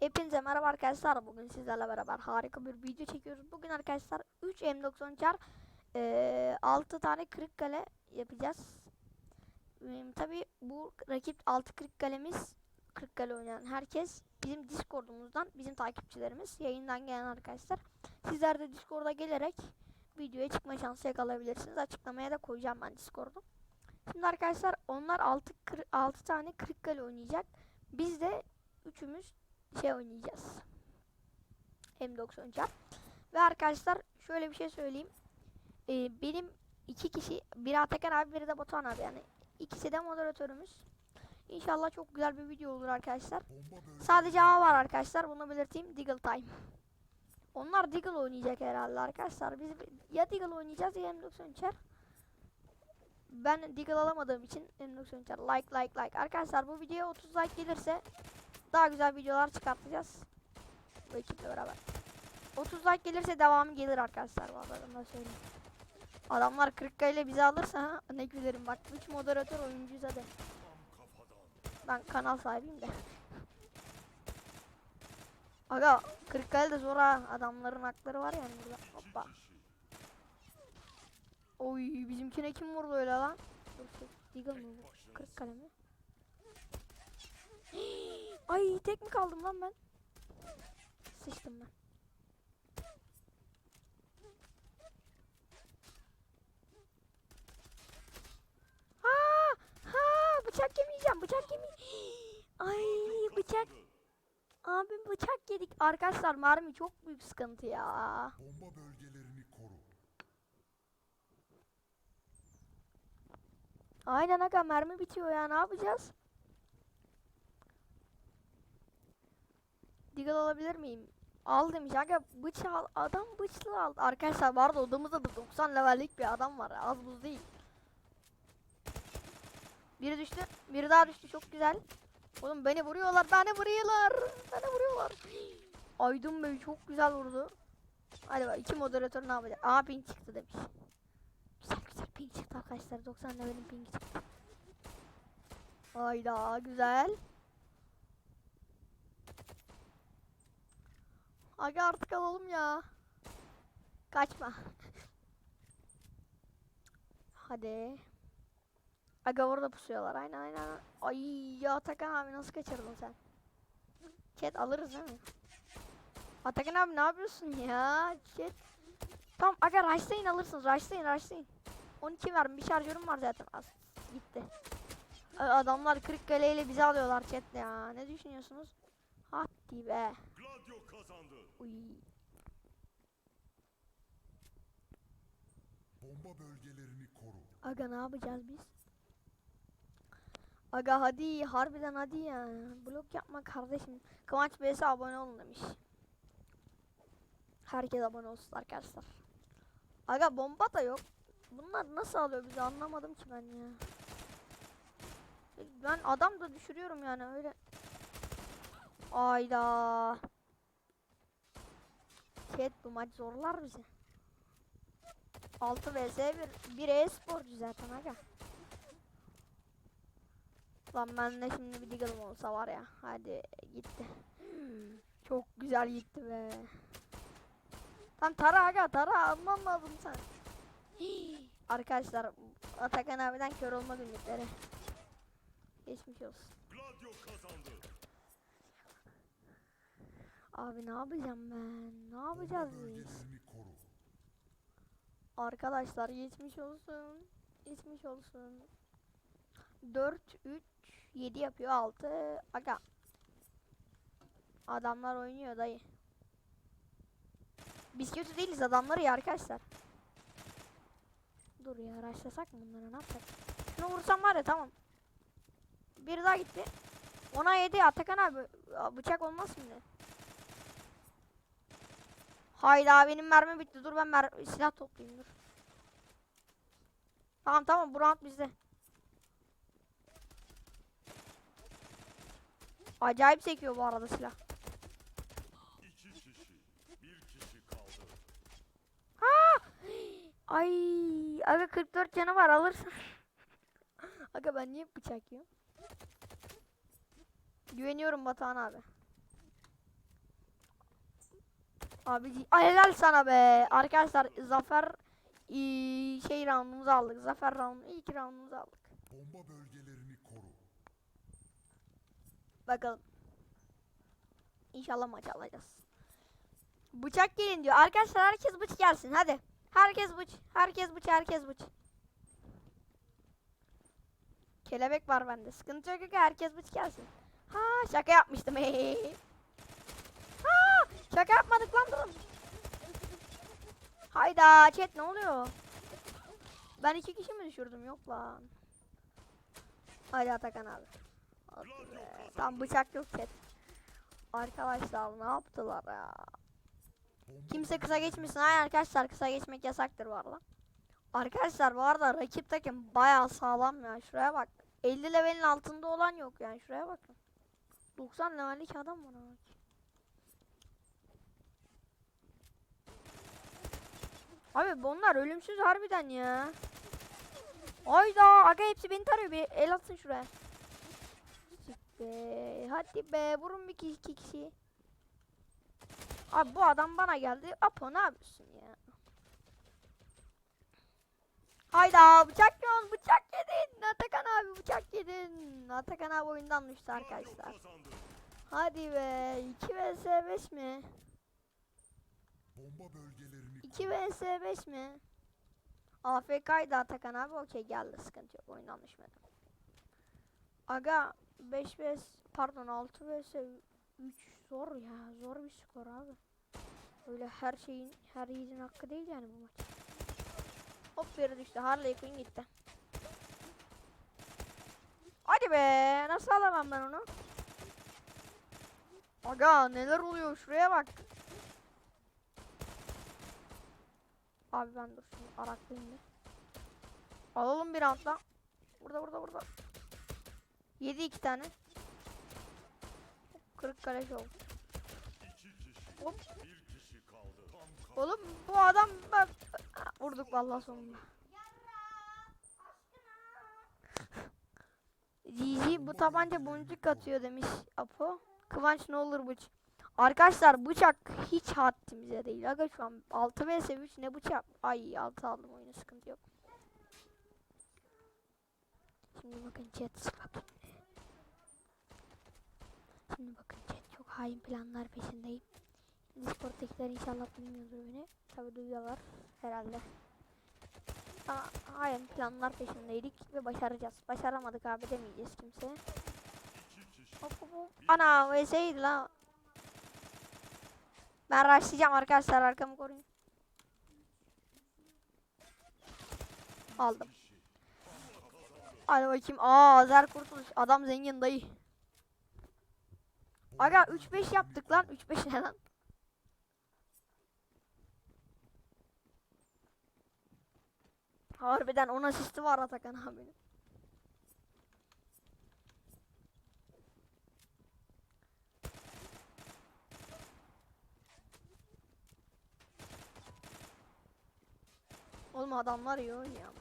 Hepinize merhaba arkadaşlar. Bugün sizlerle beraber harika bir video çekiyoruz. Bugün arkadaşlar 3 M90 çar 6 tane kırık kale yapacağız. Tabi bu rakip 6 kırık kalemiz kırık kale oynayan herkes bizim Discord'umuzdan bizim takipçilerimiz yayından gelen arkadaşlar. Sizler de Discord'a gelerek videoya çıkma şansı yakalayabilirsiniz. Açıklamaya da koyacağım ben Discord'u. Şimdi arkadaşlar onlar 6 6 tane kırık kale oynayacak. Biz de üçümüz şey oynayacağız. M90 çarp. Ve arkadaşlar şöyle bir şey söyleyeyim. Ee, benim iki kişi, biri Atakan abi, biri de Batuhan abi yani. ikisi de moderatörümüz. İnşallah çok güzel bir video olur arkadaşlar. Sadece A var arkadaşlar. Bunu belirteyim. Deagle time. Onlar Deagle oynayacak herhalde arkadaşlar. Biz ya Deagle oynayacağız ya M90 çarp. Ben Deagle alamadığım için M90 çarp. Like like like. Arkadaşlar bu videoya 30 like gelirse daha güzel videolar çıkartacağız. Bu ekiple beraber. 30 like gelirse devamı gelir arkadaşlar. Vallahi ben söyleyeyim. Adamlar 40 ile bizi alırsa ha, ne gülerim bak 3 moderatör oyuncuyuz hadi. Ben kanal sahibiyim de. Aga 40 de zor ha. Adamların hakları var yani burada. Hoppa. Oy bizimkine kim vurdu öyle lan? Dur Deagle mı bu? 40 kale mi? Ay tek mi kaldım lan ben? Sıçtım ben. Ha! Ha! Bıçak yemeyeceğim. Bıçak yemeyeceğim. Ay bıçak. Abim bıçak yedik. Arkadaşlar mermi çok büyük sıkıntı ya. Bomba bölgelerini koru. Aynen aga mermi bitiyor ya ne yapacağız? Deagle alabilir miyim? Al demiş aga bıçağı. Adam bıçağı aldı. Arkadaşlar bu arada odamızda da 90 levellik bir adam var. Az buz değil. Biri düştü. Biri daha düştü. Çok güzel. Oğlum beni vuruyorlar. Beni vuruyorlar. Beni vuruyorlar. Aydın Bey çok güzel vurdu. Hadi bak iki moderatör ne yapacak? Aa ping çıktı demiş. Güzel güzel ping çıktı arkadaşlar. 90 levelin pingi çıktı. Hayda güzel. Aga artık alalım ya. Kaçma. Hadi. Aga orada pusuyorlar. Aynen aynen. Ay ya Atakan abi nasıl kaçırdın sen? Chat alırız değil mi? Atakan abi ne yapıyorsun ya? Chat. Tamam aga rushlayın alırsınız. Rushlayın rushlayın. 12 verdim. Bir şarjörüm var zaten. Az gitti. Adamlar 40 kaleyle bizi alıyorlar chat ya. Ne düşünüyorsunuz? Hadi be. Gladio kazandı. Uy. Bomba bölgelerini koru. Aga ne yapacağız biz? Aga hadi harbiden hadi ya. Blok yapma kardeşim. Kıvanç BS'e abone olun demiş. Herkes abone olsun arkadaşlar. Aga bomba da yok. Bunlar nasıl alıyor bizi anlamadım ki ben ya. Ben adam da düşürüyorum yani öyle. Ayda. Chat bu maç zorlar bizi. 6 vs 1 bir e-sporcu zaten aga. Lan ben de şimdi bir Deagle'ım olsa var ya. Hadi gitti. Çok güzel gitti be. Tam tara aga tara alman lazım sen. Arkadaşlar Atakan abiden kör olma günlükleri. Geçmiş olsun. Gladio kazandı. Abi ne yapacağım ben? Ne yapacağız biz? Arkadaşlar geçmiş olsun. Geçmiş olsun. 4 3 7 yapıyor 6. Aga. Adamlar oynuyor dayı. Biz kötü değiliz adamlar iyi arkadaşlar. Dur ya araştırsak mı bunları ne yapsak? Şunu vursam var ya tamam. Bir daha gitti. Ona yedi Atakan abi. Bıçak olmaz şimdi. Hayda benim mermi bitti. Dur ben mer silah toplayayım dur. Tamam tamam bu round bizde. Acayip sekiyor bu arada silah. İki kişi. Bir kişi kaldı. Ay, aga 44 canı var alırsın. aga ben niye bıçak yiyorum? Güveniyorum Batuhan abi. Abi ay helal sana be. Arkadaşlar zafer eee, şey roundumuzu aldık. Zafer round ilk roundumuzu aldık. Bomba bölgelerini koru. Bakalım. İnşallah maç alacağız. Bıçak gelin diyor. Arkadaşlar herkes bıç gelsin hadi. Herkes bıç. Herkes bıç. Herkes bıç. Kelebek var bende. Sıkıntı yok. yok. Herkes bıç gelsin. Ha şaka yapmıştım. şaka yapmadık lan durun. Hayda chat ne oluyor? Ben iki kişi mi düşürdüm? Yok lan. Hadi Atakan abi. Tam bıçak yok chat. Arkadaşlar ne yaptılar ya? Kimse kısa geçmesin. Hayır arkadaşlar kısa geçmek yasaktır bu arada. Arkadaşlar bu arada rakip takım bayağı sağlam ya. Şuraya bak. 50 levelin altında olan yok yani. Şuraya bakın. 90 levellik adam var abi. Abi bunlar ölümsüz harbiden ya. Ayda aga hepsi beni tarıyor bir el atsın şuraya. Be. Hadi be vurun bir kişi iki kişi. Abi bu adam bana geldi. Apo ne yapıyorsun ya? Hayda bıçak yiyorsun bıçak yedin. Atakan abi bıçak yedin. Atakan abi oyundan düştü arkadaşlar. Hadi be 2 vs 5 mi? Bomba bölgelerini 2 vs 5 mi? AFK'ydı Atakan abi okey geldi sıkıntı yok oyundan düşmedi. Aga 5 vs pardon 6 vs 3 zor ya zor bir skor abi. Öyle her şeyin her yiğidin hakkı değil yani bu maç. Hop biri düştü Harley Quinn gitti. Hadi be nasıl alamam ben onu? Aga neler oluyor şuraya bak. Abi ben dur şimdi araklayayım bir. Alalım bir anda. Burada burada burada. Yedi iki tane. Kırık kaleş oldu. Hop. Oğlum bu adam ben... Vurduk vallahi sonunda. GG bu tabanca boncuk atıyor demiş Apo. Kıvanç ne olur bıç. Arkadaşlar bıçak hiç haddimize değil. Aga şu an 6 vs 3 ne bıçak? Ay 6 aldım oyunu sıkıntı yok. Şimdi bakın chat bakın. Şimdi bakın chat çok hain planlar peşindeyim. Discord'dakiler inşallah bilmiyordur beni. Tabi duyuyorlar herhalde. Ama hain planlar peşindeydik ve başaracağız. Başaramadık abi demeyeceğiz kimseye. Hop hop hop. Ana vs'ydi la. Ben rushlayacağım arkadaşlar arkamı koruyun. Aldım. Hadi bakayım. Aa Azer kurtuluş. Adam zengin dayı. Aga 3-5 yaptık lan. 3-5 ne lan? Harbiden 10 asisti var Atakan abinin. Oğlum adamlar iyi oynuyor.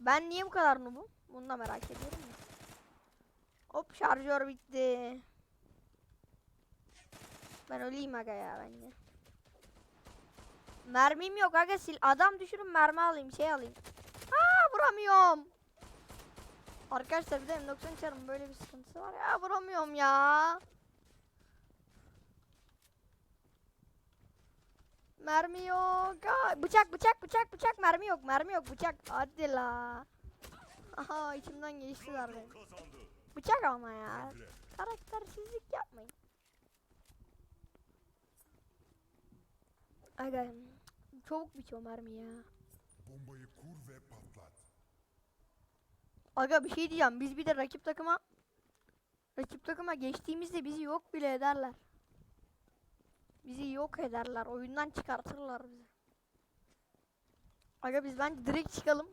Ben niye bu kadar noobum? Bunu da merak ediyorum ya. Hop şarjör bitti. Ben öleyim aga ya bence. Mermim yok aga sil. Adam düşürün mermi alayım şey alayım. Aa vuramıyorum. Arkadaşlar bir de M90 çarım böyle bir sıkıntısı var ya vuramıyorum ya. Mermi yok. Aa, bıçak bıçak bıçak bıçak mermi yok mermi yok bıçak. Hadi la. Aha içimden geçtiler Gladio beni. kazandı. Bıçak ama ya. Karaktersizlik yapmayın. Aga çabuk bitiyor mermi ya. Bombayı kur ve patlat. Aga bir şey diyeceğim. Biz bir de rakip takıma rakip takıma geçtiğimizde bizi yok bile ederler. Bizi yok ederler. Oyundan çıkartırlar bizi. Aga biz bence direkt çıkalım.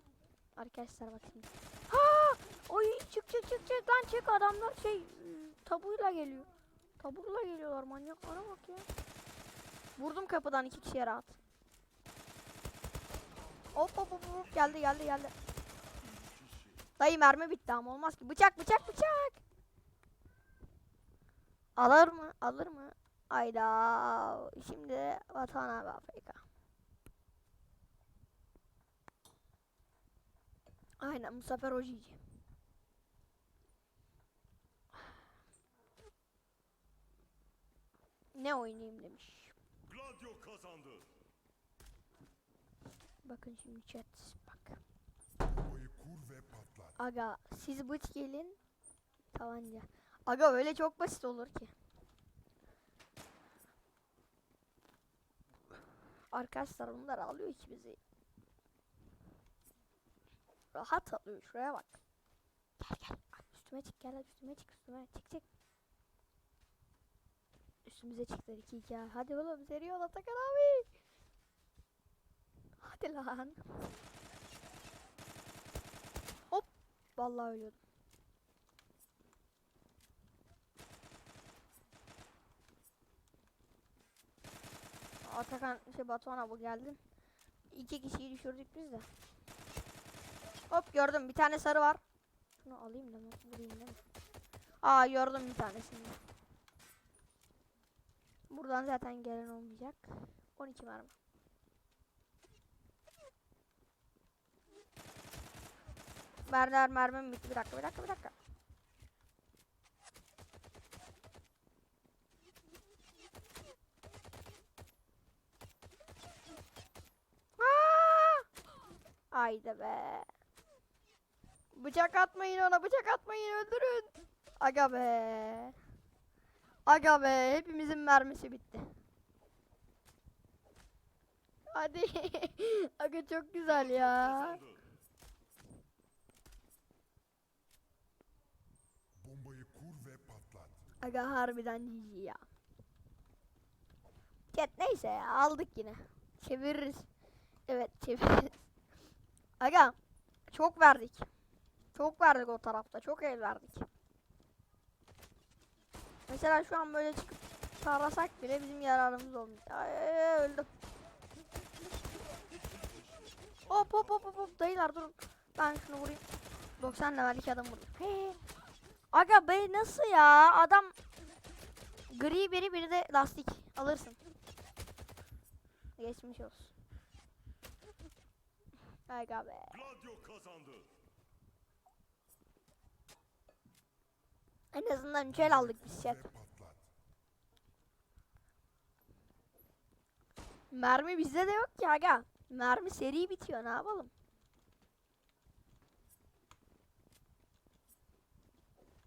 Arkadaşlar bak şimdi. Ha! Oy çık çık çık çık lan çık adamlar şey ıı, tabuyla geliyor. Taburla geliyorlar manyaklara bak ya. Vurdum kapıdan iki kişiye rahat. Hop hop hop hop geldi geldi geldi. Dayı mermi bitti ama olmaz ki. Bıçak bıçak bıçak. Alır mı? Alır mı? Ayda. Şimdi Vatan abi Afrika. Aynen bu sefer o. Ne oynayayım demiş. Gladio kazandı. Bakın şimdi chat bak. Aga siz bıç gelin tabanca. Aga öyle çok basit olur ki. Arkadaşlar bunlar alıyor ki bizi. Rahat alıyor şuraya bak. Gel gel üstüme çık gel üstüme çık üstüme çık çık. Üstümüze çıktılar iki iki. Hadi oğlum seri ol Atakan abi. Hadi lan. Hop. Vallahi ölüyordum. Atakan şey Batuhan bu geldin. İki kişiyi düşürdük biz de. Hop gördüm bir tane sarı var. Şunu alayım da mı? Vurayım değil? Aa gördüm bir tanesini. Buradan zaten gelen olmayacak. 12 mermi. Mermer mermim bitti. Bir dakika bir dakika bir dakika. Haydi be. Bıçak atmayın ona bıçak atmayın öldürün. Aga be. Aga be hepimizin mermisi bitti. Hadi. Aga çok güzel ya. Bombayı kur ve patlat. Aga harbiden GG ya. Chat neyse ya aldık yine. Çeviririz. Evet çeviririz. Aga çok verdik. Çok verdik o tarafta. Çok el verdik. Mesela şu an böyle çıkıp tarasak bile bizim yararımız olmuyor. Ay, ay, ay, öldüm. Hop hop hop hop dayılar durun. Ben şunu vurayım. 90 level iki adam vurdum. He. Aga be nasıl ya? Adam gri biri biri de lastik alırsın. Geçmiş olsun. Aga be. Gladio kazandı. En azından 3 el aldık. Ve patlat. Mermi bizde de yok ki aga. Mermi seri bitiyor ne yapalım?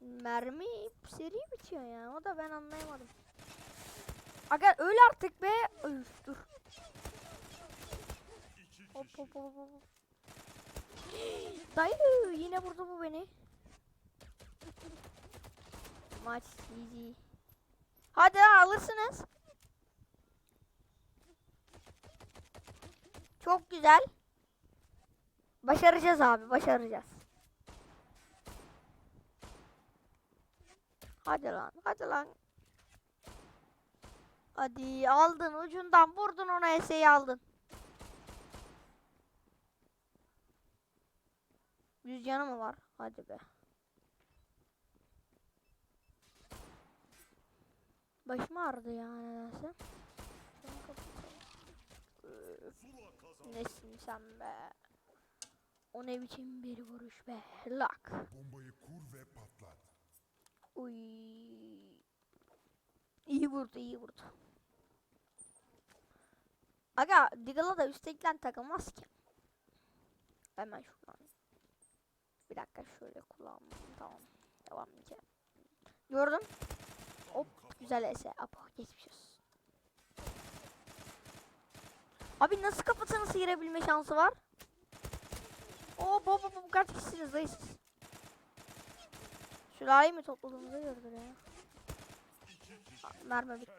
Mermi seri bitiyor ya. O da ben anlayamadım. Aga öl artık be. Üf, dur. Hop hop hop hop. Dayı yine vurdu bu beni. Maç GG. Hadi alırsınız. Çok güzel. Başaracağız abi, başaracağız. Hadi lan, hadi lan. Hadi aldın ucundan vurdun ona eseyi aldın. Yüz canı mı var? Hadi be. Başım ağrıdı ya nedense. Nesin sen be? O ne biçim bir vuruş be? Lak. Bombayı kur ve patlat. Uy. İyi vurdu, iyi vurdu. Aga, Diggle'a da üstekten takılmaz ki. Hemen şuradan. Bir dakika şöyle kullanmam. Tamam. Devam ki. Gördüm. Hop, güzel ese. Apo, geçmiş olsun. Abi nasıl kafasını sıyırabilme şansı var? Oo, bo bo kaç kişisiniz dayı siz? Sülaleyi topladığımızı gördü ya. Mermi bitti.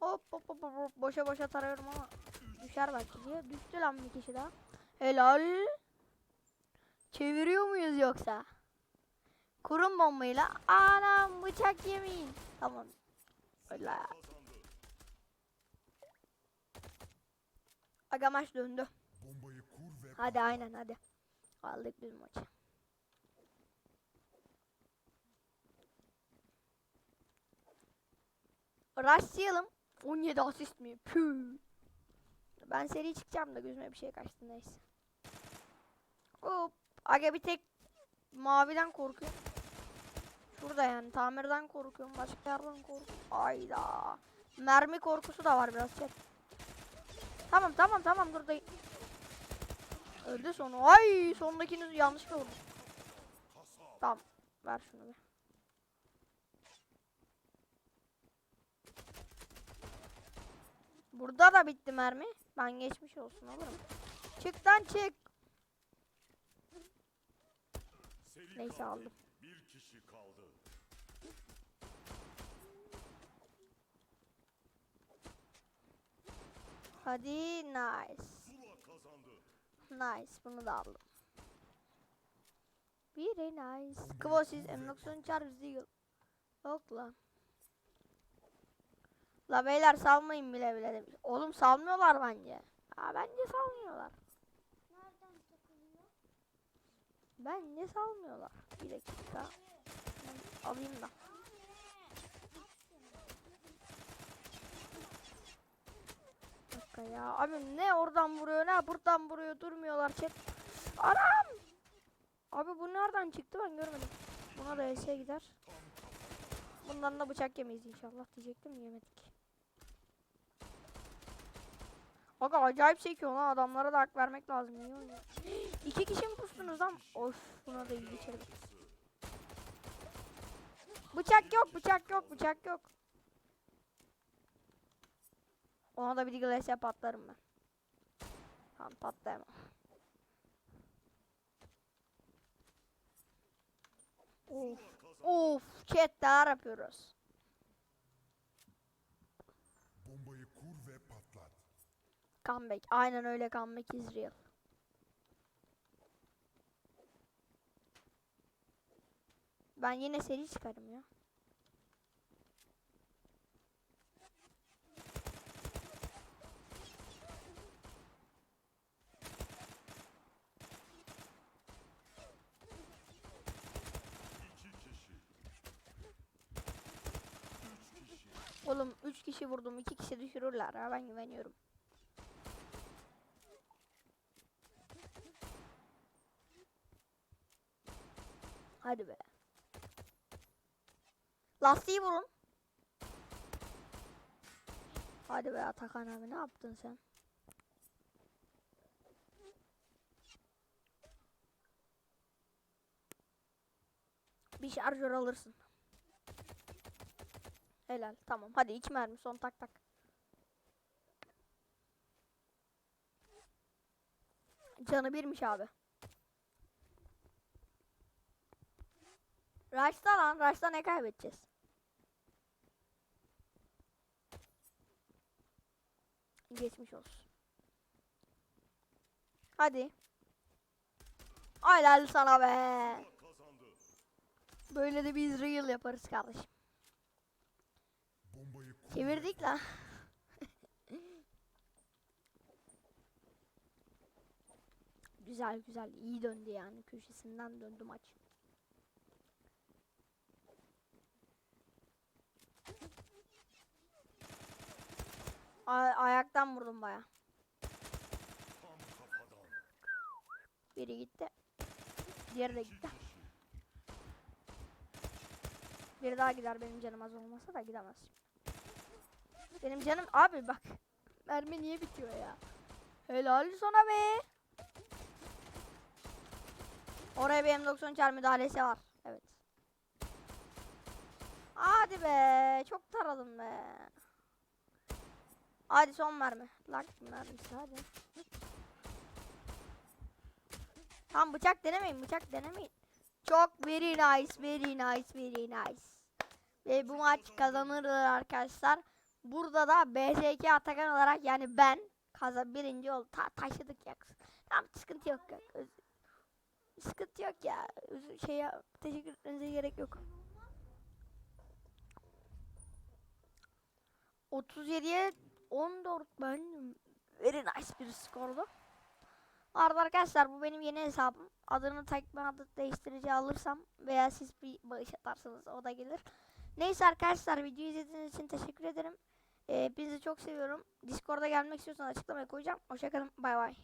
Hop hop hop, hop. boşa boşa tarıyorum ama Düşer belki diye. Düştü lan bir kişi daha. Helal. Çeviriyor muyuz yoksa? Kurum bombayla. Anam bıçak yemeyin. Tamam. Öyle. Aga maç döndü. Hadi aynen hadi. Aldık biz maçı. Rushlayalım. 17 asist mi? Püh. Ben seri çıkacağım da gözüme bir şey kaçtı neyse. Hop. Aga bir tek maviden korkuyorum. Şurada yani tamirden korkuyorum. Başka yerden korkuyorum. Ayda. Mermi korkusu da var biraz chat. Tamam tamam tamam dur da. Öldü sonu. Ay sondakini yanlış vurdum. Tamam. Ver şunu bir. Burada da bitti mermi. Ben geçmiş olsun alırım. Çık lan çık. Seri Neyse, katil. aldım. Bir kişi kaldı. Hadi nice. Nice. Bunu da aldım. Very nice. Kvosis M93 çarpı Deagle. Yok lan. La beyler salmayın bile bile demiş. Oğlum salmıyorlar bence. Ha bence salmıyorlar. Nereden takılıyor? Bence salmıyorlar. Bir dakika. Ben alayım da. Bir dakika ya. Abi ne oradan vuruyor ne buradan vuruyor durmuyorlar chat. Anam! Abi bu nereden çıktı ben görmedim. Buna da ES gider. Bundan da bıçak yemeyiz inşallah diyecektim yemedik. Aga acayip çekiyor lan adamlara da hak vermek lazım. İyi oynuyor. İki kişi mi pustunuz lan? Of buna da iyi geçirdim. Bıçak yok bıçak yok bıçak yok. Ona da bir glass patlarım ben. Tamam patlayamam. Of of chat yapıyoruz. Bombayı kur ve patlat. Comeback aynen öyle comeback is real. Ben yine seri çıkarım ya. Oğlum 3 kişi vurdum 2 kişi düşürürler ha ben güveniyorum. Hadi be. Lastiği vurun. Hadi be Atakan abi ne yaptın sen? Bir şarjör alırsın. Helal tamam hadi iki mermi son tak tak. Canı birmiş abi. Rush'ta lan Rush'ta ne kaybedeceğiz? Geçmiş olsun. Hadi. Helal sana be. Böyle de biz real yaparız kardeşim. Çevirdik lan. güzel güzel iyi döndü yani köşesinden döndü maç. Ayaktan vurdum baya. Biri gitti. Diğeri de gitti. Biri daha gider benim canım az olmasa da gidemez. Benim canım abi bak. Mermi niye bitiyor ya? Helal sana be. Oraya bir M90 çar müdahalesi var. Evet. Hadi be. Çok taradım be. Hadi son mermi. Lak mermisi hadi. Tam bıçak denemeyin. Bıçak denemeyin. Çok very nice. Very nice. Very nice. Ve bu maç kazanırız arkadaşlar. Burada da BSK Atakan olarak yani ben kazan birinci ol ta taşıdık ya. Tamam sıkıntı yok ya. Öz- sıkıntı yok ya. Öz- şey ya, teşekkür etmenize gerek yok. 37'ye 14 ben very nice bir skordu. Arada arkadaşlar bu benim yeni hesabım. Adını takma adı değiştirici alırsam veya siz bir bağış atarsanız o da gelir. Neyse arkadaşlar videoyu izlediğiniz için teşekkür ederim. Ee, çok seviyorum. Discord'a gelmek istiyorsanız açıklamaya koyacağım. Hoşçakalın. Bay bay.